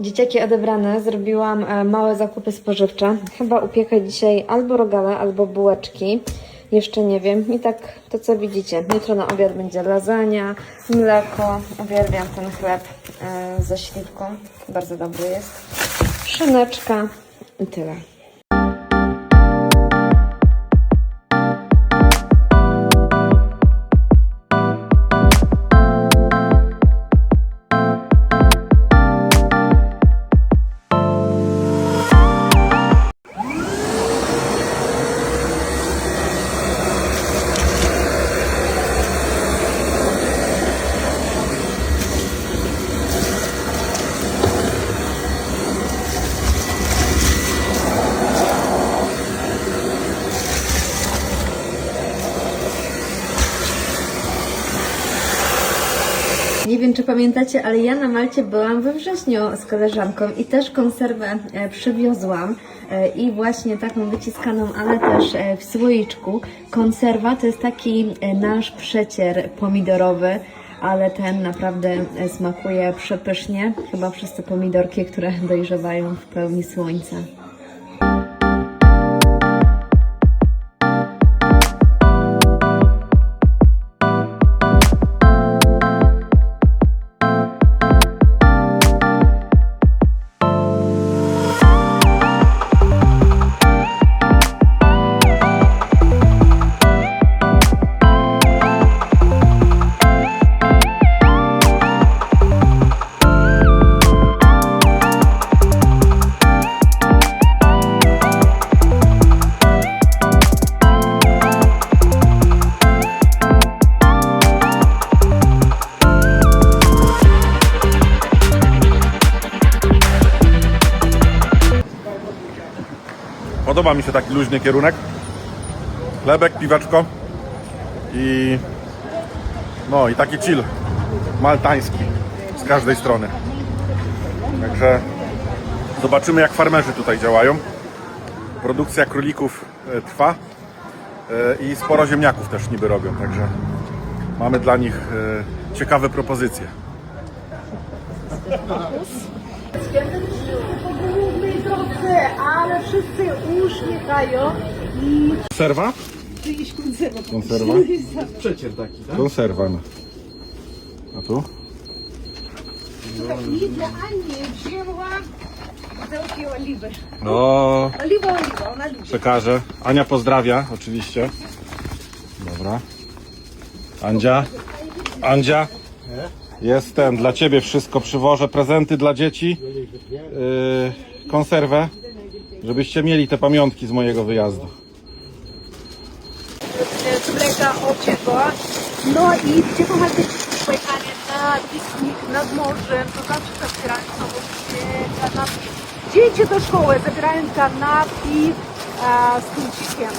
Dzieciaki odebrane, zrobiłam e, małe zakupy spożywcze. Chyba upiekę dzisiaj albo rogale, albo bułeczki. Jeszcze nie wiem. I tak to co widzicie. Jutro na obiad będzie lasagna, mleko. Uwielbiam ten chleb e, ze śliwką. Bardzo dobry jest. Szyneczka i tyle. Nie wiem, czy pamiętacie, ale ja na Malcie byłam we wrześniu z koleżanką i też konserwę e, przywiozłam. E, I właśnie taką wyciskaną, ale też e, w słoiczku. Konserwa to jest taki nasz przecier pomidorowy, ale ten naprawdę smakuje przepysznie. Chyba przez te pomidorki, które dojrzewają w pełni słońca. Podoba mi się taki luźny kierunek. Chlebek, piweczko i no i taki chill maltański z każdej strony. Także zobaczymy jak farmerzy tutaj działają. Produkcja królików e, trwa e, i sporo ziemniaków też niby robią, także mamy dla nich e, ciekawe propozycje. Ale wszyscy uśmiechają i Serwa? czyjś konserwa. Konserwa? Przecier taki, tak? Konserwa. no. A tu? Idealnie wzięła wielkie oliwy. No, Oliwa, oliwa, ona lubi. przekażę. Ania pozdrawia, oczywiście. Dobra. Andzia? Andzia? Jestem, dla Ciebie wszystko przywożę, prezenty dla dzieci, yy, konserwę, żebyście mieli te pamiątki z mojego wyjazdu. Z mleka ociekła. No i gdzie kochacie pojechanie na piknik nad morzem, to zawsze zabierają oczywiście kanapki. Dzieci do szkoły zabierają kanapki a, z tuńczykiem.